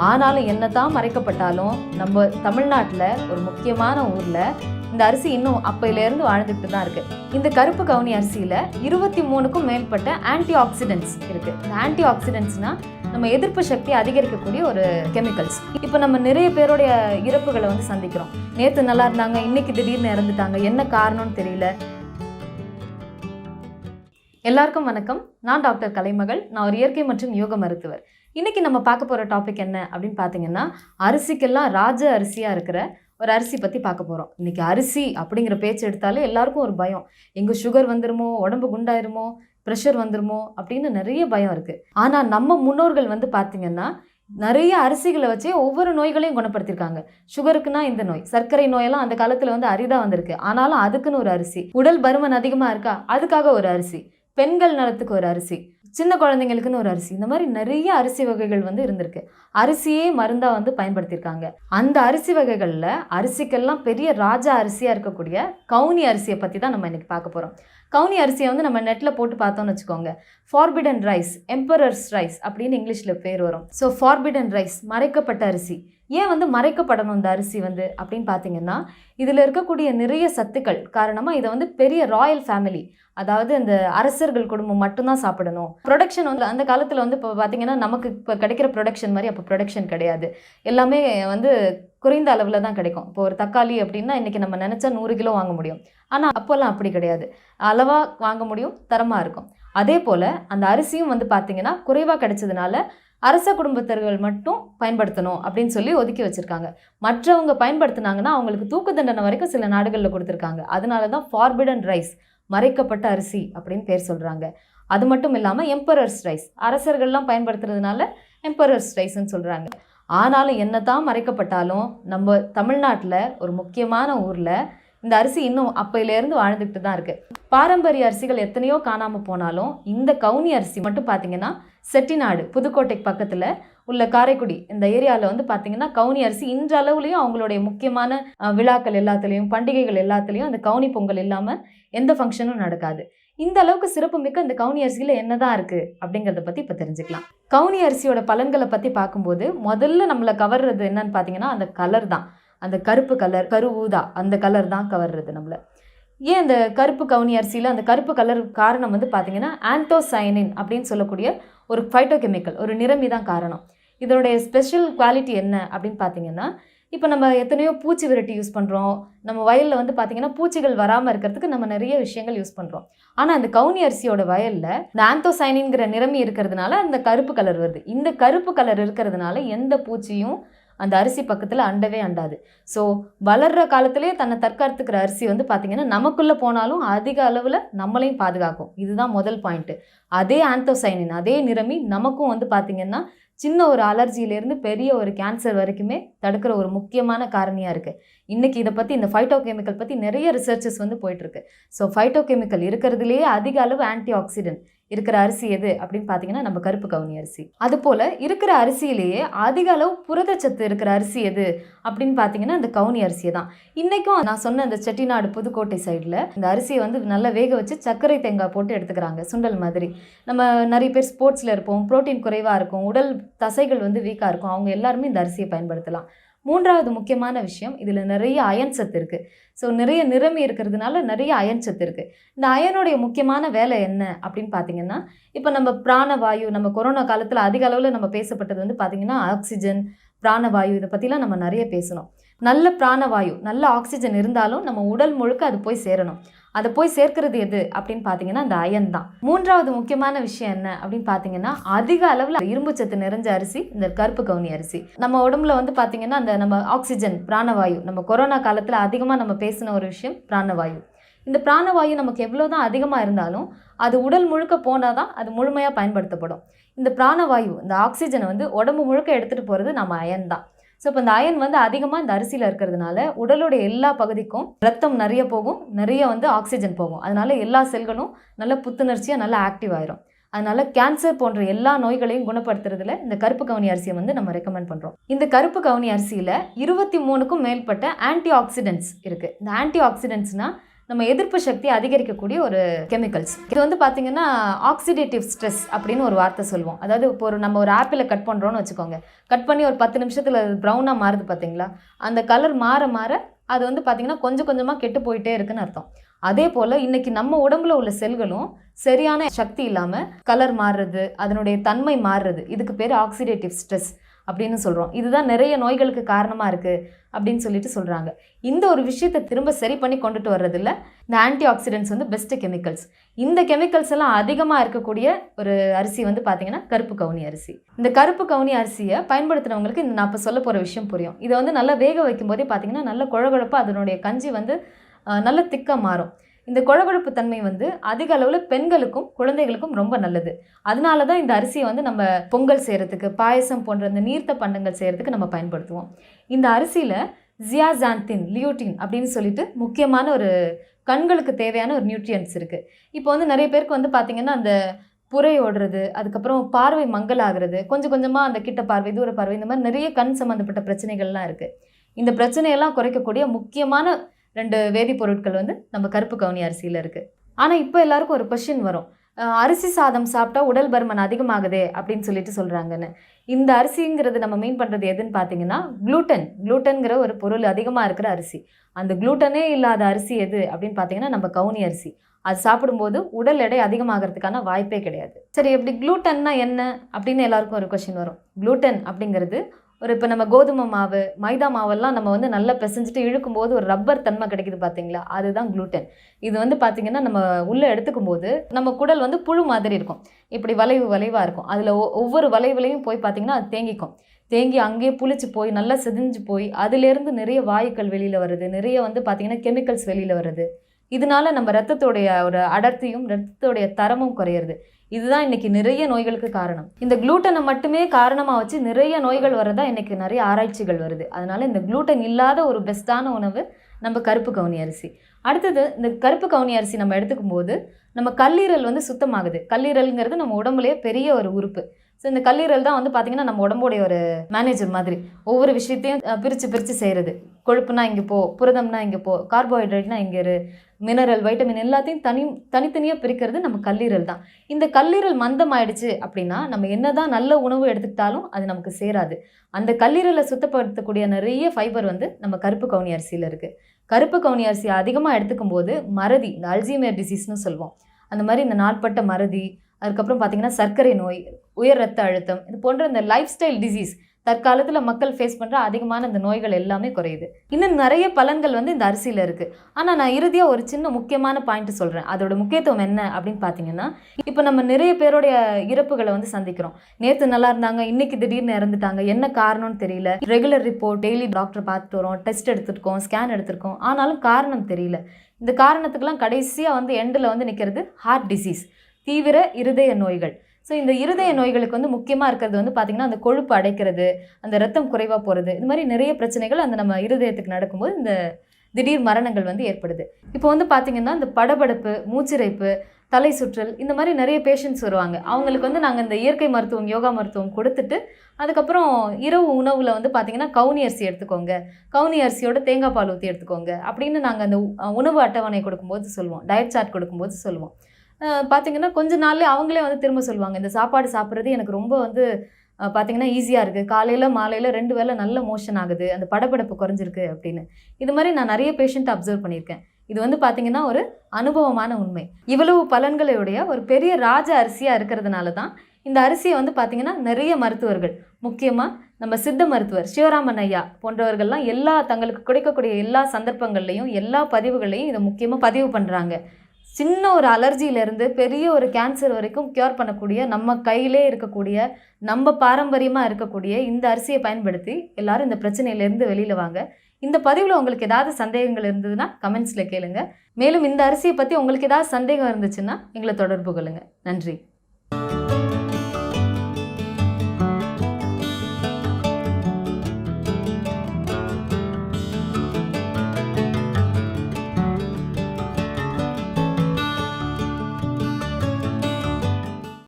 ஆனாலும் என்னதான் மறைக்கப்பட்டாலும் நம்ம தமிழ்நாட்டில் ஒரு முக்கியமான ஊரில் இந்த அரிசி இன்னும் அப்பையிலேருந்து வாழ்ந்துட்டு தான் இருக்கு. இந்த கருப்பு கவுனி அரிசியில் இருபத்தி மூணுக்கும் மேற்பட்ட ஆன்டி ஆக்சிடென்ட்ஸ் இருக்கு. இந்த ஆன்டி ஆக்சிடென்ட்ஸ்னா நம்ம எதிர்ப்பு சக்தி அதிகரிக்கக்கூடிய ஒரு கெமிக்கல்ஸ் இப்போ நம்ம நிறைய பேருடைய இறப்புகளை வந்து சந்திக்கிறோம். நேற்று நல்லா இருந்தாங்க இன்னைக்கு திடீர்னு இறந்துட்டாங்க. என்ன காரணம்னு தெரியல. எல்லாருக்கும் வணக்கம். நான் டாக்டர் கலைமகள். நான் ஒரு இயற்கை மற்றும் யோக மருத்துவர். இன்னைக்கு நம்ம பார்க்க போகிற டாபிக் என்ன அப்படின்னு பார்த்தீங்கன்னா அரிசிக்கெல்லாம் ராஜ அரிசியாக இருக்கிற ஒரு அரிசி பற்றி பார்க்க போகிறோம் இன்றைக்கி அரிசி அப்படிங்கிற பேச்சு எடுத்தாலே எல்லாருக்கும் ஒரு பயம். எங்கே சுகர் வந்துருமோ உடம்பு குண்டாயிருமோ ப்ரெஷர் வந்துருமோ அப்படின்னு நிறைய பயம் இருக்குது ஆனால் நம்ம முன்னோர்கள் வந்து பார்த்திங்கன்னா நிறைய அரிசிகளை வச்சே ஒவ்வொரு நோய்களையும் குணப்படுத்தியிருக்காங்க சுகருக்குன்னா இந்த நோய் சர்க்கரை நோயெல்லாம் அந்த காலத்தில் வந்து அரிதாக வந்திருக்கு. ஆனாலும் அதுக்குன்னு ஒரு அரிசி. உடல் பருமன் அதிகமாக இருக்கா? அதுக்காக ஒரு அரிசி. பெண்கள் நலத்துக்கு ஒரு அரிசி. சின்ன குழந்தைங்களுக்குன்னு ஒரு அரிசி. இந்த மாதிரி நிறைய அரிசி வகைகள் வந்து இருந்திருக்கு. அரிசியே மருந்தாக வந்து பயன்படுத்தியிருக்காங்க. அந்த அரிசி வகைகளில் அரிசிக்கெல்லாம் பெரிய ராஜா அரிசியாக இருக்கக்கூடிய கவுனி அரிசியை பற்றி தான் நம்ம இன்றைக்கி பார்க்க போகிறோம் கவுனி அரிசியை வந்து நம்ம நெட்டில் போட்டு பார்த்தோம்னு வச்சுக்கோங்க. ஃபார்பிடன் ரைஸ் எம்பரர்ஸ் ரைஸ் அப்படின்னு இங்கிலீஷில் பேர் வரும். ஸோ ஃபார்பிடன் ரைஸ் மறைக்கப்பட்ட அரிசி. ஏன் வந்து மறைக்கப்படணும் இந்த அரிசி வந்து அப்படின்னு பார்த்தீங்கன்னா இதில் இருக்கக்கூடிய நிறைய சத்துக்கள் காரணமாக இதை வந்து பெரிய ராயல் ஃபேமிலி அதாவது இந்த அரசர்கள் குடும்பம் மட்டும்தான் சாப்பிடணும். ப்ரொடக்ஷன் வந்து அந்த காலத்தில் வந்து இப்போ பார்த்தீங்கன்னா நமக்கு இப்போ கிடைக்கிற ப்ரொடக்ஷன் மாதிரி அப்போ ப்ரொடக்ஷன் கிடையாது. எல்லாமே வந்து குறைந்த அளவில் தான் கிடைக்கும். இப்போ ஒரு தக்காளி அப்படின்னா இன்றைக்கி நம்ம நினச்சா நூறு கிலோ வாங்க முடியும். ஆனால் அப்போல்லாம் அப்படி கிடையாது. அளவாக வாங்க முடியும் தரமாக இருக்கும். அதே போல் அந்த அரிசியும் வந்து பார்த்திங்கன்னா குறைவாக கிடைச்சதுனால அரச குடும்பத்தர்கள் மட்டும் பயன்படுத்தணும் அப்படின்னு சொல்லி ஒதுக்கி வச்சுருக்காங்க. மற்றவங்க பயன்படுத்தினாங்கன்னா அவங்களுக்கு தூக்கு தண்டனை வரைக்கும் சில நாடுகளில் கொடுத்துருக்காங்க. அதனால தான் ஃபார்பிடன் ரைஸ் மறைக்கப்பட்ட அரிசி அப்படின்னு பேர் சொல்கிறாங்க அது மட்டும் இல்லாமல் எம்பரர்ஸ் ரைஸ் அரசர்கள்லாம் பயன்படுத்துறதுனால எம்பரர்ஸ் ரைஸ்ன்னு சொல்கிறாங்க ஆனாலும் என்ன தான் மறைக்கப்பட்டாலும் நம்ம தமிழ்நாட்டில் ஒரு முக்கியமான ஊரில் இந்த அரிசி இன்னும் அப்பையிலேருந்து வாழ்ந்துக்கிட்டு தான் இருக்குது பாரம்பரிய அரிசிகள் எத்தனையோ காணாமல் போனாலும் இந்த கவுனி அரிசி மட்டும் பார்த்தீங்கன்னா செட்டிநாடு புதுக்கோட்டைக்கு பக்கத்தில் உள்ள காரைக்குடி இந்த ஏரியாவில் வந்து பார்த்தீங்கன்னா கவுனி அரிசி இன்றளவுலேயும் அவங்களுடைய முக்கியமான விழாக்கள் எல்லாத்துலேயும் பண்டிகைகள் எல்லாத்துலேயும் அந்த கவுனி பொங்கல் இல்லாமல் எந்த ஃபங்க்ஷனும் நடக்காது. இந்த அளவுக்கு சிறப்புமிக்க இந்த கவுனி அரிசியில் என்னதான் இருக்குது அப்படிங்கிறத பற்றி இப்போ தெரிஞ்சுக்கலாம். கவுனி அரிசியோட பலன்களை பற்றி பார்க்கும்போது முதல்ல நம்மளை கவர்றது என்னன்னு பார்த்தீங்கன்னா அந்த கலர் தான். அந்த கருப்பு கலர் கருவூதா அந்த கலர் தான் கவர்றது நம்மளை. ஏன் அந்த கருப்பு கவுனி அரிசியில் அந்த கருப்பு கலர் காரணம் வந்து பார்த்தீங்கன்னா ஆன்டோசைனின் அப்படின்னு சொல்லக்கூடிய ஒரு ஃபைட்டோகெமிக்கல் ஒரு நிறமி தான் காரணம். இதனுடைய ஸ்பெஷல் குவாலிட்டி என்ன அப்படின்னு பார்த்தீங்கன்னா இப்போ நம்ம எத்தனையோ பூச்சி விரட்டி யூஸ் பண்ணுறோம் நம்ம வயலில் வந்து பார்த்தீங்கன்னா பூச்சிகள் வராமல் இருக்கிறதுக்கு நம்ம நிறைய விஷயங்கள் யூஸ் பண்ணுறோம் ஆனால் அந்த கவுனி அரிசியோட வயலில் இந்த ஆந்தோசைனிங்கிற நிறமி இருக்கிறதுனால அந்த கருப்பு கலர் வருது. இந்த கருப்பு கலர் இருக்கிறதுனால எந்த பூச்சியும் அந்த அரிசி பக்கத்தில் அண்டவே அண்டாது. ஸோ வளர்கிற காலத்திலே தன்னை தற்காத்துக்கிற அரிசி வந்து பார்த்திங்கன்னா நமக்குள்ளே போனாலும் அதிக அளவில் நம்மளையும் பாதுகாக்கும். இதுதான் முதல் பாயிண்ட்டு அதே ஆந்தோசைனின் அதே நிறமி நமக்கும் வந்து பார்த்திங்கன்னா சின்ன ஒரு அலர்ஜியிலேருந்து பெரிய ஒரு கேன்சர் வரைக்குமே தடுக்கிற ஒரு முக்கியமான காரணியாக இருக்குது இன்றைக்கி இதை பற்றி இந்த ஃபைட்டோ கெமிக்கல் பற்றி நிறைய ரிசர்ச்சஸ் வந்து போயிட்டுருக்கு ஸோ ஃபைட்டோ கெமிக்கல் இருக்கிறதுலேயே அதிக அளவு ஆன்டி ஆக்சிடென்ட் இருக்கிற அரிசி எது அப்படின்னு பார்த்தீங்கன்னா நம்ம கருப்பு கவுனி அரிசி. அதுபோல் இருக்கிற அரிசியிலேயே அதிக அளவு புரதச்சத்து இருக்கிற அரிசி எது அப்படின்னு பார்த்தீங்கன்னா அந்த கவுனி அரிசியை தான். இன்றைக்கும் நான் சொன்ன இந்த செட்டிநாடு புதுக்கோட்டை சைடில் இந்த அரிசியை வந்து நல்லா வேக வச்சு சர்க்கரை தேங்காய் போட்டு எடுத்துக்கிறாங்க சுண்டல் மாதிரி. நம்ம நிறைய பேர் ஸ்போர்ட்ஸில் இருப்போம் ப்ரோட்டீன் குறைவாக இருக்கும் உடல் தசைகள் வந்து வீக்காக இருக்கும் அவங்க எல்லாருமே இந்த அரிசியை பயன்படுத்தலாம். மூன்றாவது முக்கியமான விஷயம் இதில் நிறைய அயன் சத்து இருக்குது ஸோ நிறைய நிறமி இருக்கிறதுனால நிறைய அயன் சத்து இருக்குது இந்த அயனுடைய முக்கியமான வேலை என்ன அப்படின்னு பார்த்தீங்கன்னா இப்போ நம்ம பிராணவாயு நம்ம கொரோனா காலத்தில் அதிக அளவில் நம்ம பேசப்பட்டது வந்து பார்த்திங்கன்னா ஆக்சிஜன் பிராணவாயு இதை பற்றிலாம் நம்ம நிறைய பேசணும். நல்ல பிராணவாயு நல்ல ஆக்சிஜன் இருந்தாலும் நம்ம உடல் முழுக்க அது போய் சேரணும். அதை போய் சேர்க்கிறது எது அப்படின்னு பார்த்தீங்கன்னா அந்த அயன் தான். மூன்றாவது முக்கியமான விஷயம் என்ன அப்படின்னு பார்த்தீங்கன்னா அதிக அளவில் இரும்பு சத்து நிறைஞ்ச அரிசி இந்த கருப்பு கவுனி அரிசி. நம்ம உடம்புல வந்து பார்த்தீங்கன்னா அந்த நம்ம ஆக்சிஜன் பிராணவாயு நம்ம கொரோனா காலத்தில் அதிகமாக நம்ம பேசின ஒரு விஷயம் பிராணவாயு. இந்த பிராணவாயு நமக்கு எவ்வளோ தான் அதிகமாக இருந்தாலும் அது உடல் முழுக்க போனால் தான் அது முழுமையாக பயன்படுத்தப்படும். இந்த பிராணவாயு இந்த ஆக்சிஜனை வந்து உடம்பு முழுக்க எடுத்துகிட்டு போகிறது நம்ம அயன் தான். ஸோ இப்போ இந்த அயன் வந்து அதிகமாக இந்த அரிசியில் இருக்கிறதுனால உடலுடைய எல்லா பகுதிக்கும் ரத்தம் நிறைய போகும் நிறைய வந்து ஆக்சிஜன் போகும். அதனால எல்லா செல்களும் நல்ல புத்துணர்ச்சியாக நல்லா ஆக்டிவ் ஆயிரும். அதனால கேன்சர் போன்ற எல்லா நோய்களையும் குணப்படுத்துறதுல இந்த கருப்பு கவுனி அரிசியை வந்து நம்ம ரெக்கமெண்ட் பண்ணுறோம் இந்த கருப்பு கவுனி அரிசியில் இருபத்தி மூணுக்கும் மேற்பட்ட ஆன்டி ஆக்சிடென்ட்ஸ் இருக்குது இந்த ஆன்டி ஆக்சிடென்ட்ஸ்னால் நம்ம எதிர்ப்பு சக்தி அதிகரிக்கக்கூடிய ஒரு கெமிக்கல்ஸ் இது வந்து பார்த்தீங்கன்னா ஆக்சிடேட்டிவ் ஸ்ட்ரெஸ் அப்படின்னு ஒரு வார்த்தை சொல்லுவோம். அதாவது இப்போ ஒரு நம்ம ஒரு ஆப்பிளை கட் பண்ணுறோன்னு வச்சுக்கோங்க. கட் பண்ணி ஒரு பத்து நிமிஷத்தில் அது ப்ரௌனாக மாறுது பார்த்தீங்களா அந்த கலர் மாற மாற அது வந்து பார்த்தீங்கன்னா கொஞ்சம் கொஞ்சமாக கெட்டு போயிட்டே இருக்குன்னு அர்த்தம். அதே போல் இன்னைக்கு நம்ம உடம்புல உள்ள செல்களும் சரியான சக்தி இல்லாமல் கலர் மாறுறது அதனுடைய தன்மை மாறுறது இதுக்கு பேர் ஆக்சிடேட்டிவ் ஸ்ட்ரெஸ் அப்படின்னு சொல்கிறோம் இதுதான் நிறைய நோய்களுக்கு காரணமாக இருக்குது அப்படின்னு சொல்லிட்டு சொல்கிறாங்க இந்த ஒரு விஷயத்தை திரும்ப சரி பண்ணி கொண்டுட்டு வர்றதில்ல. இந்த ஆன்டி ஆக்சிடென்ட்ஸ் வந்து பெஸ்ட் கெமிக்கல்ஸ் இந்த கெமிக்கல்ஸ் எல்லாம் அதிகமாக இருக்கக்கூடிய ஒரு அரிசி வந்து பார்த்திங்கன்னா கருப்பு கவுனி அரிசி. இந்த கருப்பு கவுனி அரிசியை பயன்படுத்துனவங்களுக்கு இந்த நான் இப்போ சொல்ல போகிற விஷயம் புரியும். இதை வந்து நல்லா வேக வைக்கும் போதே பார்த்தீங்கன்னா நல்ல குழகுழப்பாக அதனுடைய கஞ்சி வந்து நல்ல திக்காக மாறும். இந்த குழகுழப்பு தன்மை வந்து அதிக அளவில் பெண்களுக்கும் குழந்தைகளுக்கும் ரொம்ப நல்லது. அதனால தான் இந்த அரிசியை வந்து நம்ம பொங்கல் செய்கிறதுக்கு பாயசம் போன்ற இந்த நீர்த்த பண்டங்கள் செய்கிறதுக்கு நம்ம பயன்படுத்துவோம். இந்த அரிசியில் ஜியாசாந்தின் லியூட்டின் அப்படின்னு சொல்லிட்டு முக்கியமான ஒரு கண்களுக்கு தேவையான ஒரு நியூட்ரியன்ஸ் இருக்குது இப்போ வந்து நிறைய பேருக்கு வந்து பார்த்திங்கன்னா அந்த புரை ஓடுறது அதுக்கப்புறம் பார்வை மங்கலாகிறது கொஞ்சம் கொஞ்சமாக அந்த கிட்ட பார்வை தூர பார்வை இந்த மாதிரி நிறைய கண் சம்மந்தப்பட்ட பிரச்சனைகள்லாம் இருக்குது இந்த பிரச்சனையெல்லாம் குறைக்கக்கூடிய முக்கியமான ரெண்டு வேதிப்பொருட்கள் வந்து நம்ம கருப்பு கவுனி அரிசியில் இருக்குது ஆனால் இப்போ எல்லாருக்கும் ஒரு கொஷின் வரும். அரிசி சாதம் சாப்பிட்டா உடல் பருமன் அதிகமாகுதே அப்படின்னு சொல்லிட்டு சொல்கிறாங்கன்னு இந்த அரிசிங்கிறது நம்ம மீன் பண்ணுறது எதுன்னு பார்த்தீங்கன்னா குளூட்டன் குளூட்டன்கிற ஒரு பொருள் அதிகமாக இருக்கிற அரிசி. அந்த குளூட்டனே இல்லாத அரிசி எது அப்படின்னு பார்த்தீங்கன்னா நம்ம கவுனி அரிசி. அது சாப்பிடும்போது உடல் எடை அதிகமாகிறதுக்கான வாய்ப்பே கிடையாது. சரி எப்படி குளூட்டன்னா என்ன அப்படின்னு எல்லாருக்கும் ஒரு கொஷின் வரும். குளூட்டன் அப்படிங்கிறது ஒரு இப்போ நம்ம கோதுமை மாவு மைதா மாவெல்லாம் நம்ம வந்து நல்லா பிசைஞ்சிட்டு இழுக்கும் போது ஒரு ரப்பர் தன்மை கிடைக்குது பார்த்தீங்களா அதுதான் குளூட்டன் இது வந்து பார்த்திங்கன்னா நம்ம உள்ளே எடுத்துக்கும் போது நம்ம குடல் வந்து புழு மாதிரி இருக்கும். இப்படி வளைவு வளைவாக இருக்கும். அதில் ஒவ்வொரு வளைவுலையும் போய் பார்த்தீங்கன்னா அது தேங்கிக்கும். தேங்கி அங்கேயே புளிச்சு போய் நல்லா செதிஞ்சு போய் அதுலேருந்து நிறைய வாயுக்கள் வெளியில் வருது. நிறைய வந்து பார்த்திங்கன்னா கெமிக்கல்ஸ் வெளியில் வருது. இதனால நம்ம ரத்தத்தோடைய ஒரு அடர்த்தியும் ரத்தத்தோடைய தரமும் குறையிறது. இதுதான் இன்னைக்கு நிறைய நோய்களுக்கு காரணம். இந்த குளூட்டனை மட்டுமே காரணமாக வச்சு நிறைய நோய்கள் வரதா இன்னைக்கு நிறைய ஆராய்ச்சிகள் வருது. அதனால இந்த குளூட்டன் இல்லாத ஒரு பெஸ்ட்டான உணவு நம்ம கருப்பு கவுனி அரிசி. அடுத்தது இந்த கருப்பு கவுனி அரிசி நம்ம எடுத்துக்கும் போது நம்ம கல்லீரல் வந்து சுத்தமாகுது. கல்லீரல்ங்கிறது நம்ம உடம்புலேயே பெரிய ஒரு உறுப்பு. ஸோ இந்த கல்லீரல் தான் வந்து பார்த்திங்கன்னா நம்ம உடம்புடைய ஒரு மேனேஜர் மாதிரி. ஒவ்வொரு விஷயத்தையும் பிரித்து பிரித்து செய்கிறது கொழுப்புனா இங்கே போ புரதம்னா இங்கே போ கார்போஹைட்ரேட்னா இங்கே இரு. மினரல் வைட்டமின் எல்லாத்தையும் தனி தனித்தனியாக பிரிக்கிறது நம்ம கல்லீரல் தான். இந்த கல்லீரல் மந்தமாயிடுச்சு அப்படின்னா நம்ம என்னதான் நல்ல உணவு எடுத்துக்கிட்டாலும் அது நமக்கு சேராது. அந்த கல்லீரலை சுத்தப்படுத்தக்கூடிய நிறைய ஃபைபர் வந்து நம்ம கருப்பு கவுனி அரிசியில் இருக்குது கருப்பு கவுனி அரிசி அதிகமாக எடுத்துக்கும் போது மறதி இந்த அல்சீமியர் டிசீஸ்னு சொல்லுவோம். அந்த மாதிரி இந்த நாட்பட்ட மறதி அதுக்கப்புறம் பார்த்தீங்கன்னா சர்க்கரை நோய் உயர் ரத்த அழுத்தம் இது போன்ற இந்த லைஃப் ஸ்டைல் டிசீஸ் தற்காலத்தில் மக்கள் ஃபேஸ் பண்ணுற அதிகமான இந்த நோய்கள் எல்லாமே குறையுது. இன்னும் நிறைய பலன்கள் வந்து இந்த அரிசியில் இருக்குது ஆனால் நான் இறுதியாக ஒரு சின்ன முக்கியமான பாயிண்ட் சொல்கிறேன் அதோட முக்கியத்துவம் என்ன அப்படின்னு பார்த்தீங்கன்னா இப்போ நம்ம நிறைய பேருடைய இறப்புகளை வந்து சந்திக்கிறோம். நேற்று நல்லா இருந்தாங்க இன்னைக்கு திடீர்னு இறந்துட்டாங்க. என்ன காரணம்னு தெரியல. ரெகுலர் ரிப்போர்ட் டெய்லி டாக்டர் பார்த்துட்டு வரோம். டெஸ்ட் எடுத்துருக்கோம் ஸ்கேன் எடுத்திருக்கோம். ஆனாலும் காரணம் தெரியல. இந்த காரணத்துக்கெல்லாம் கடைசியாக வந்து எண்டில் வந்து நிற்கிறது ஹார்ட் டிசீஸ் தீவிர இருதய நோய்கள். ஸோ இந்த இருதய நோய்களுக்கு வந்து முக்கியமாக இருக்கிறது வந்து பார்த்திங்கன்னா அந்த கொழுப்பு அடைக்கிறது அந்த ரத்தம் குறைவாக போகிறது இது மாதிரி நிறைய பிரச்சனைகள் அந்த நம்ம இருதயத்துக்கு நடக்கும்போது இந்த திடீர் மரணங்கள் வந்து ஏற்படுது. இப்போ வந்து பார்த்திங்கன்னா இந்த படபடப்பு மூச்சிரைப்பு தலை சுற்றல் இந்த மாதிரி நிறைய பேஷண்ட்ஸ் வருவாங்க. அவங்களுக்கு வந்து நாங்கள் இந்த இயற்கை மருத்துவம் யோகா மருத்துவம் கொடுத்துட்டு அதுக்கப்புறம் இரவு உணவில் வந்து பார்த்திங்கன்னா கவுனி அரிசி எடுத்துக்கோங்க. கவுனி அரிசியோட தேங்காய் பால் ஊற்றி எடுத்துக்கோங்க. அப்படின்னு நாங்கள் அந்த உணவு அட்டவணை கொடுக்கும்போது சொல்லுவோம். டயட் சார்ட் கொடுக்கும்போது சொல்லுவோம். பார்த்தீங்கன்னா கொஞ்ச நாள்லேயே அவங்களே வந்து திரும்ப சொல்லுவாங்க. இந்த சாப்பாடு சாப்பிட்றது எனக்கு ரொம்ப வந்து பார்த்திங்கன்னா பார்த்தீங்கன்னா ஈஸியாக இருக்குது காலையில் மாலையில் ரெண்டு வேளை நல்ல மோஷன் ஆகுது. அந்த படப்படப்பு குறைஞ்சிருக்கு அப்படின்னு. இது மாதிரி நான் நிறைய பேஷண்ட்டை அப்சர்வ் பண்ணியிருக்கேன். இது வந்து பார்த்திங்கன்னா ஒரு அனுபவமான உண்மை. இவ்வளவு பலன்களுடைய ஒரு பெரிய ராஜ அரிசியாக இருக்கிறதுனால தான் இந்த அரிசியை வந்து பார்த்திங்கன்னா நிறைய மருத்துவர்கள் முக்கியமாக நம்ம சித்த மருத்துவர் சிவராமன் ஐயா போன்றவர்கள்லாம் எல்லா தங்களுக்கு கிடைக்கக்கூடிய எல்லா சந்தர்ப்பங்கள்லையும் எல்லா பதிவுகளையும் இதை முக்கியமாக பதிவு பண்ணுறாங்க சின்ன ஒரு அலர்ஜியிலேருந்து பெரிய ஒரு கேன்சர் வரைக்கும் க்யூர் பண்ணக்கூடிய நம்ம கையிலே இருக்கக்கூடிய நம்ம பாரம்பரியமாக இருக்கக்கூடிய இந்த அரிசியை பயன்படுத்தி எல்லாரும் இந்த பிரச்சனையிலேருந்து வெளியில் வாங்க. இந்த பதிவில் உங்களுக்கு ஏதாவது சந்தேகங்கள் இருந்ததுன்னா கமெண்ட்ஸில் கேளுங்க. மேலும் இந்த அரிசியை பற்றி உங்களுக்கு ஏதாவது சந்தேகம் இருந்துச்சுன்னா எங்களை தொடர்பு கொள்ளுங்கள் நன்றி.